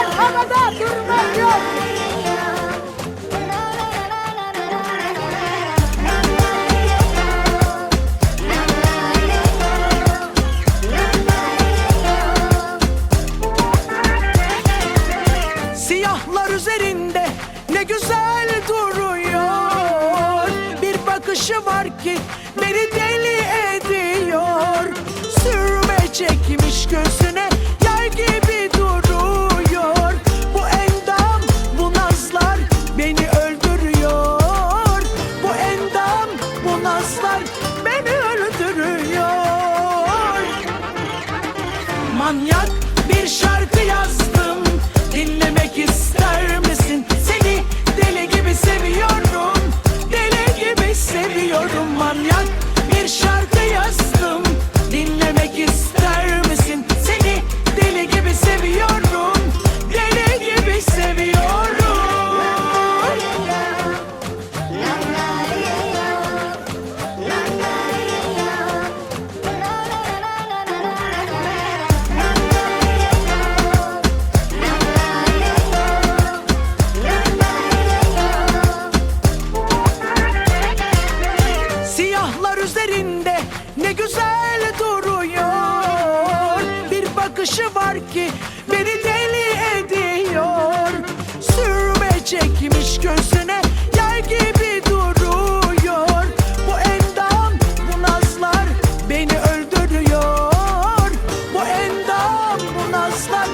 var, havada durmak yok. Siyahlar üzerinde ne güzel duruyor Bir bakışı var ki beni deli ediyor Sürme çekmiş gözü Manyak bir şarkı yazdım Dinlemek ister misin? Bulutlar üzerinde ne güzel duruyor. Bir bakışı var ki beni deli ediyor. Sürme çekmiş gözüne yay gibi duruyor. Bu endam bu nazlar beni öldürüyor. Bu endam bu nazlar